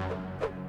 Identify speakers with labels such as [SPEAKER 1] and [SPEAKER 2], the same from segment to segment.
[SPEAKER 1] Thank you.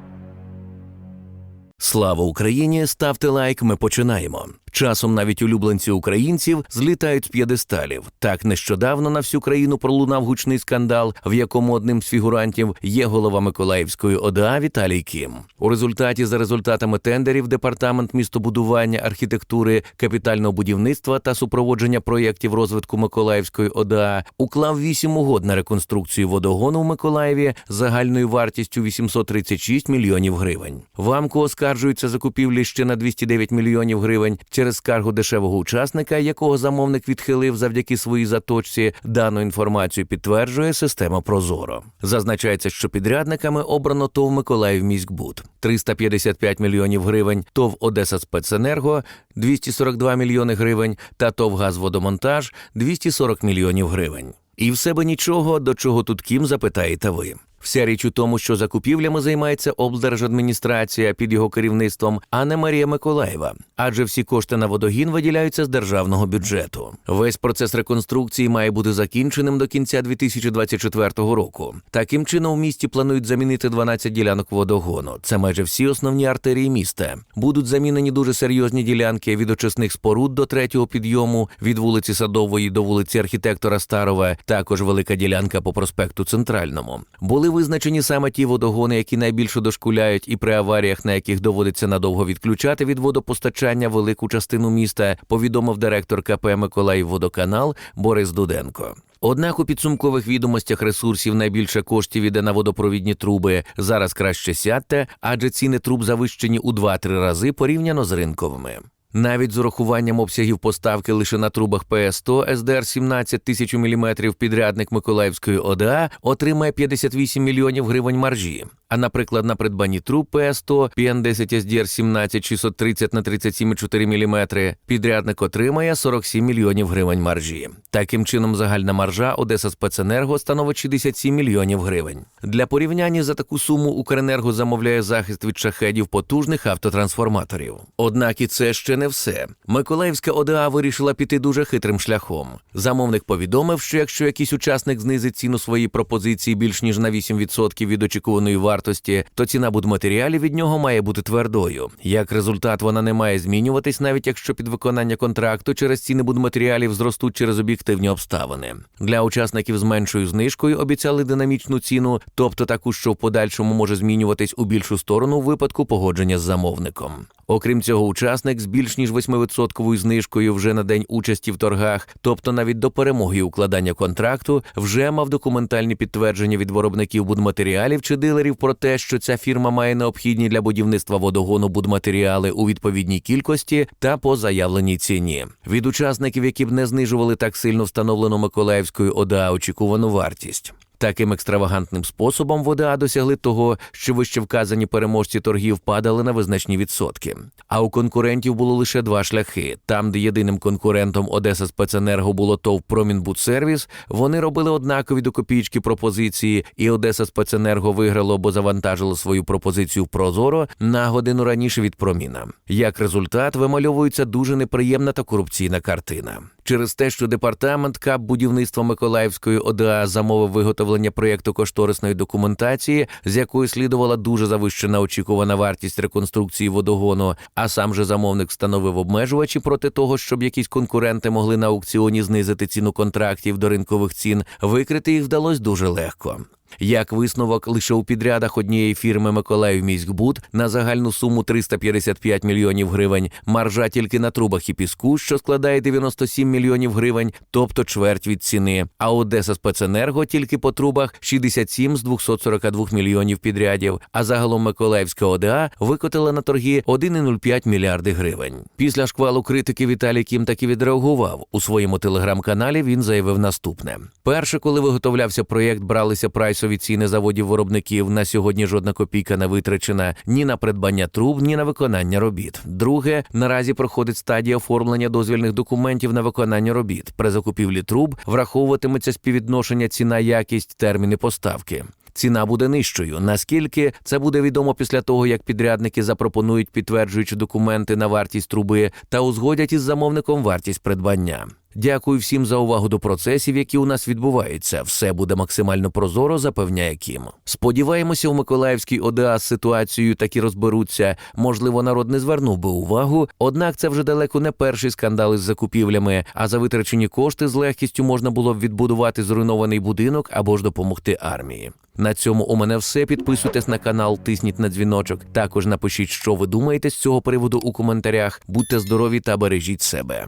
[SPEAKER 1] Слава Україні! Ставте лайк. Ми починаємо. Часом навіть улюбленці українців злітають з п'єдесталів. Так нещодавно на всю країну пролунав гучний скандал, в якому одним з фігурантів є голова Миколаївської ОДА Віталій Кім. У результаті за результатами тендерів департамент містобудування, архітектури, капітального будівництва та супроводження проєктів розвитку Миколаївської ОДА уклав вісім угод на реконструкцію водогону в Миколаєві загальною вартістю 836 мільйонів гривень. В АМКО оскаржуються закупівлі ще на 209 мільйонів гривень через скаргу дешевого учасника, якого замовник відхилив завдяки своїй заточці. Дану інформацію підтверджує система Прозоро. Зазначається, що підрядниками обрано ТОВ Миколаїв міськбуд 355 мільйонів гривень, ТОВ Одеса Спеценерго 242 мільйони гривень та ТОВ Газводомонтаж 240 мільйонів гривень. І все би нічого, до чого тут ким запитаєте ви. Вся річ у тому, що закупівлями займається облдержадміністрація під його керівництвом, а не Марія Миколаєва. Адже всі кошти на водогін виділяються з державного бюджету. Весь процес реконструкції має бути закінченим до кінця 2024 року. Таким чином, в місті планують замінити 12 ділянок водогону. Це майже всі основні артерії міста. Будуть замінені дуже серйозні ділянки від очисних споруд до третього підйому, від вулиці Садової до вулиці архітектора Старова. Також велика ділянка по проспекту Центральному. Були визначені саме ті водогони, які найбільше дошкуляють, і при аваріях, на яких доводиться надовго відключати від водопостачання велику частину міста, повідомив директор КП Миколаївводоканал Борис Дуденко. Однак у підсумкових відомостях ресурсів найбільше коштів іде на водопровідні труби. Зараз краще сядьте, адже ціни труб завищені у 2-3 рази порівняно з ринковими. Навіть з урахуванням обсягів поставки лише на трубах ПС-100 СДР 17 тисяч міліметрів підрядник Миколаївської ОДА отримає 58 мільйонів гривень маржі. А наприклад, на придбанні труб ПС-100 PN10 SDR 17 630 на 37,4 мм підрядник отримає 47 мільйонів гривень маржі. Таким чином, загальна маржа Одеса Спеценерго становить 67 мільйонів гривень. Для порівняння за таку суму Укренерго замовляє захист від шахедів потужних автотрансформаторів. Однак і це ще не все. Миколаївська ОДА вирішила піти дуже хитрим шляхом. Замовник повідомив, що якщо якийсь учасник знизить ціну своєї пропозиції більш ніж на 8% від очікуваної вартості, то ціна будматеріалів від нього має бути твердою. Як результат, вона не має змінюватись, навіть якщо під виконання контракту через ціни будматеріалів зростуть через об'єктивні обставини. Для учасників з меншою знижкою обіцяли динамічну ціну, тобто таку, що в подальшому може змінюватись у більшу сторону у випадку погодження з замовником. Окрім цього, учасник з більш ніж 8% знижкою вже на день участі в торгах, тобто навіть до перемоги укладання контракту, вже мав документальні підтвердження від виробників будматеріалів чи дилерів про те, що ця фірма має необхідні для будівництва водогону будматеріали у відповідній кількості та по заявленій ціні. Від учасників, які б не знижували так сильно встановлену Миколаївською ОДА очікувану вартість. Таким екстравагантним способом ВОДА досягли того, що вище вказані переможці торгів падали на визначні відсотки. А у конкурентів було лише два шляхи: там, де єдиним конкурентом Одеса Спеценерго було ТОВ Промінбудсервіс, вони робили однакові до копійки пропозиції, і Одеса Спеценерго виграло, бо завантажило свою пропозицію в Прозоро на годину раніше від Проміна. Як результат, вимальовується дуже неприємна та корупційна картина. Через те, що департамент КАП будівництва Миколаївської ОДА замовив виготовлення проєкту кошторисної документації, з якої слідувала дуже завищена очікувана вартість реконструкції водогону. А сам же замовник встановив обмежувачі проти того, щоб якісь конкуренти могли на аукціоні знизити ціну контрактів до ринкових цін. Викрити їх вдалося дуже легко. Як висновок, лише у підрядах однієї фірми Миколаїв міськбуд на загальну суму 355 мільйонів гривень, маржа тільки на трубах і піску, що складає 97 мільйонів гривень, тобто чверть від ціни. А Одеса Спеценерго тільки по трубах 67 з 242 мільйонів підрядів. А загалом Миколаївська ОДА викотила на торги 1,05 мільярди гривень. Після шквалу критики Віталій Кім таки відреагував у своєму телеграм-каналі. Він заявив наступне: перше, коли виготовлявся проєкт, бралися прайсові ціни заводів виробників. На сьогодні жодна копійка не витрачена ні на придбання труб, ні на виконання робіт. Друге, наразі проходить стадія оформлення дозвільних документів на виконання робіт. При закупівлі труб враховуватиметься співвідношення ціна, якість, терміни поставки. Ціна буде нижчою. Наскільки це буде відомо після того, як підрядники запропонують підтверджуючи документи на вартість труби та узгодять із замовником вартість придбання. Дякую всім за увагу до процесів, які у нас відбуваються. Все буде максимально прозоро, запевняє Кім. Сподіваємося, у Миколаївській ОДА з ситуацією таки розберуться. Можливо, народ не звернув би увагу. Однак це вже далеко не перший скандал із закупівлями. А за витрачені кошти з легкістю можна було б відбудувати зруйнований будинок або ж допомогти армії. На цьому у мене все. Підписуйтесь на канал, тисніть на дзвіночок. Також напишіть, що ви думаєте з цього приводу у коментарях. Будьте здорові та бережіть себе.